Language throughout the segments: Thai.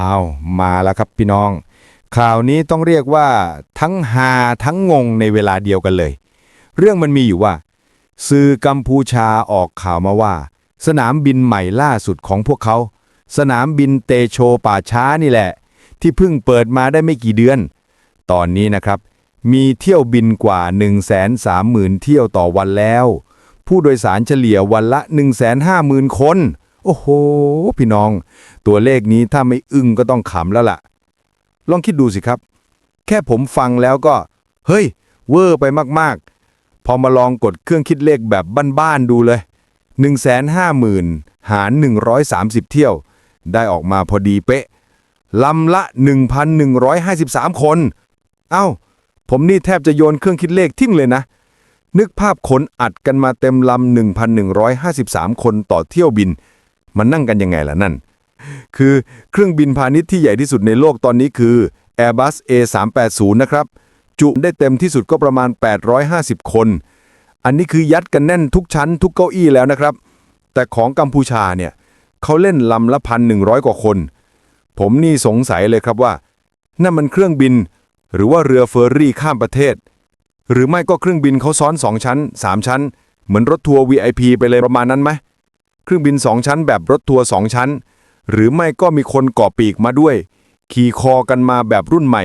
เอามาแล้วครับพี่น้อง ข่าวนี้ต้องเรียกว่าทั้งฮาทั้งงงในเวลาเดียวกันเลย เรื่องมันมีอยู่ว่า สื่อกัมพูชาออกข่าวมาว่า สนามบินใหม่ล่าสุดของพวกเขา สนามบินเตโชป่าช้านี่แหละ ที่เพิ่งเปิดมาได้ไม่กี่เดือน ตอนนี้นะครับ มีเที่ยวบินกว่า 130,000 เที่ยวต่อวันแล้ว ผู้โดยสารเฉลี่ยวันละ 150,000 คน โอ้โห พี่น้อง ตัวเลขนี้ถ้าไม่อึ้งก็ต้องขำแล้วล่ะ ลองคิดดูสิครับ แค่ผมฟังแล้วก็ เฮ้ย เวอร์ไปมากๆ พอมาลองกดเครื่องคิดเลขแบบบ้านๆดูเลย 150,000 หาร 130 เที่ยว ได้ออกมาพอดีเป๊ะลำละ 1,153 คน เอ้า ผมนี่แทบจะโยนเครื่องคิดเลขทิ้งเลยนะ นึกภาพขนอัดกันมาเต็มลำ 1,153 คนต่อเที่ยวบิน มันนั่งกันยังไงล่ะนั่น คือเครื่องบินพาณิชย์ที่ใหญ่ที่สุดในโลกตอนนี้คือ Airbus A380 นะครับ จุได้เต็มที่สุดก็ประมาณ 850 คน อันนี้คือยัดกันแน่นทุกชั้นทุกเก้าอี้แล้วนะครับ แต่ของกัมพูชาเนี่ยเขาเล่นลำละพันหนึ่งร้อยกว่าคน ผมนี่สงสัยเลยครับว่า นั่นมันเครื่องบิน หรือว่าเรือเฟอร์รี่ข้ามประเทศ หรือไม่ก็เครื่องบินเขาซ้อน2ชั้น3ชั้น เหมือนรถทัวร์ VIP ไปเลยประมาณนั้นไหม เครื่องบิน2ชั้นแบบรถทัวร์2ชั้น หรือไม่ก็มีคนก่อปีกมาด้วย ขี่คอกันมาแบบรุ่นใหม่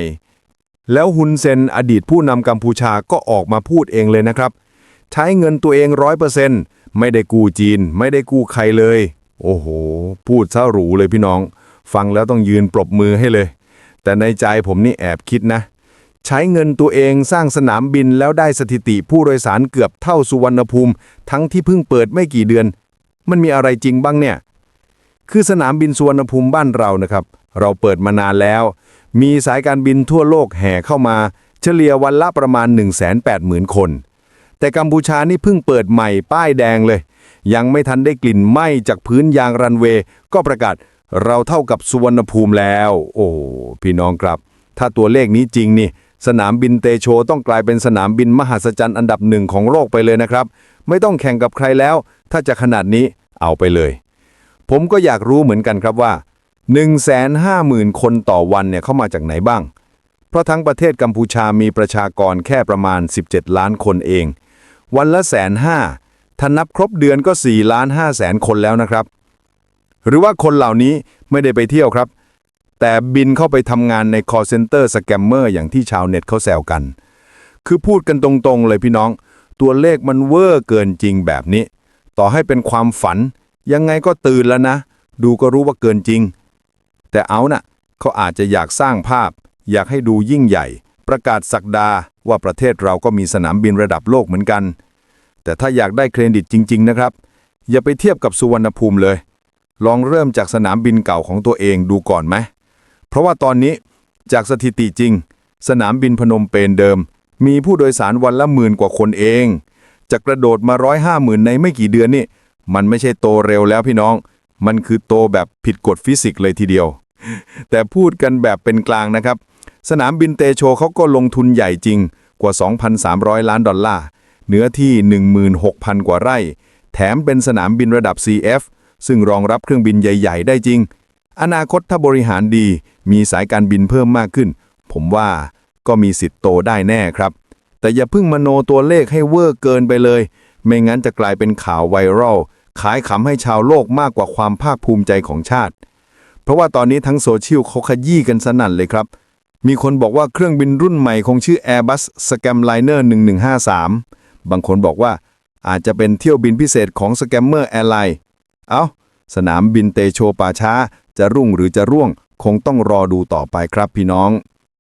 แล้วฮุนเซนอดีตผู้นำกัมพูชาก็ออกมาพูดเองเลยนะครับ ใช้เงินตัวเองร้อยเปอร์เซ็นต์ไม่ได้กู้จีน ไม่ได้กู้ใครเลย โอ้โห พูดซะหรูเลยพี่น้อง ฟังแล้วต้องยืนปรบมือให้เลย แต่ในใจผมนี่แอบคิดนะ ใช้เงินตัวเองสร้างสนามบินแล้วได้สถิติผู้โดยสารเกือบเท่าสุวรรณภูมิ ทั้งที่เพิ่งเปิดไม่กี่เดือน มันมีอะไรจริงบ้างเนี่ย คือสนามบินสุวรรณภูมิบ้านเรานะครับ เราเปิดมานานแล้ว มีสายการบินทั่วโลกแห่เข้ามา เฉลี่ยวันละประมาณ 180,000 คน แต่กัมพูชานี่เพิ่งเปิดใหม่ป้ายแดงเลย ยังไม่ทันได้กลิ่นไหม้จากพื้นยางรันเวย์ก็ประกาศเราเท่ากับสุวรรณภูมิแล้ว โอ้พี่น้องครับ ถ้าตัวเลขนี้จริงนี่ สนามบินเตโชต้องกลายเป็นสนามบินมหัศจรรย์อันดับหนึ่งของโลกไปเลยนะครับ ไม่ต้องแข่งกับใครแล้ว ถ้าจะขนาดนี้เอาไปเลย ผมก็อยากรู้เหมือนกันครับว่า 150,000 คนต่อวันเนี่ยเข้ามาจากไหนบ้าง เพราะทั้งประเทศกัมพูชามีประชากรแค่ประมาณ 17 ล้านคนเอง วันละแสนห้าถ้านับครบเดือนก็4ล้าน5แสนคนแล้วนะครับ หรือว่าคนเหล่านี้ไม่ได้ไปเที่ยวครับ แต่บินเข้าไปทำงานใน call center scammer อย่างที่ชาวเน็ตเขาแซวกัน คือพูดกันตรงๆเลยพี่น้อง ตัวเลขมันเวอร์เกินจริงแบบนี้ ต่อให้เป็นความฝัน ยังไงก็ตื่นแล้วนะ ดูก็รู้ว่าเกินจริง แต่เอาน่ะเขาอาจจะอยากสร้างภาพ อยากให้ดูยิ่งใหญ่ ประกาศสักดาว่าประเทศเราก็มีสนามบินระดับโลกเหมือนกัน แต่ถ้าอยากได้เครดิตจริง ๆ นะครับ อย่าไปเทียบกับสุวรรณภูมิเลย ลองเริ่มจากสนามบินเก่าของตัวเองดูก่อนไหมเพราะว่าตอนนี้จากสถิติจริง สนามบินพนมเปญเดิม มีผู้โดยสารวันละหมื่นกว่าคนเอง จะกระโดดมาร้อยห้าหมื่นในไม่กี่เดือนนี่ มันไม่ใช่โตเร็วแล้วพี่น้อง มันคือโตแบบผิดกฎฟิสิกส์เลยทีเดียว แต่พูดกันแบบเป็นกลางนะครับ สนามบินเตโชเขาก็ลงทุนใหญ่จริงกว่า 2,300 ล้านดอลลาร์ เนื้อที่ 16,000 กว่าไร่ แถมเป็นสนามบินระดับ CF ซึ่งรองรับเครื่องบินใหญ่ ๆ ได้จริง อนาคตถ้าบริหารดี มีสายการบินเพิ่มมากขึ้น ผมว่าก็มีสิทธิ์โตได้แน่ครับ แต่อย่าเพิ่งมโนตัวเลขให้เวอร์เกินไปเลย ไม่งั้นจะกลายเป็นข่าวไวรัลขายขำให้ชาวโลกมากกว่าความภาคภูมิใจของชาติ เพราะว่าตอนนี้ทั้งโซเชียลเขาขยี้กันสนั่นเลยครับ มีคนบอกว่าเครื่องบินรุ่นใหม่คงชื่อ Airbus Scamliner 1153 บางคนบอกว่าอาจจะเป็นเที่ยวบินพิเศษของ Scammer Airline เอา้า สนามบินเตโชป่าช้า จะรุ่งหรือจะร่วง คงต้องรอดูต่อไปครับพี่น้อง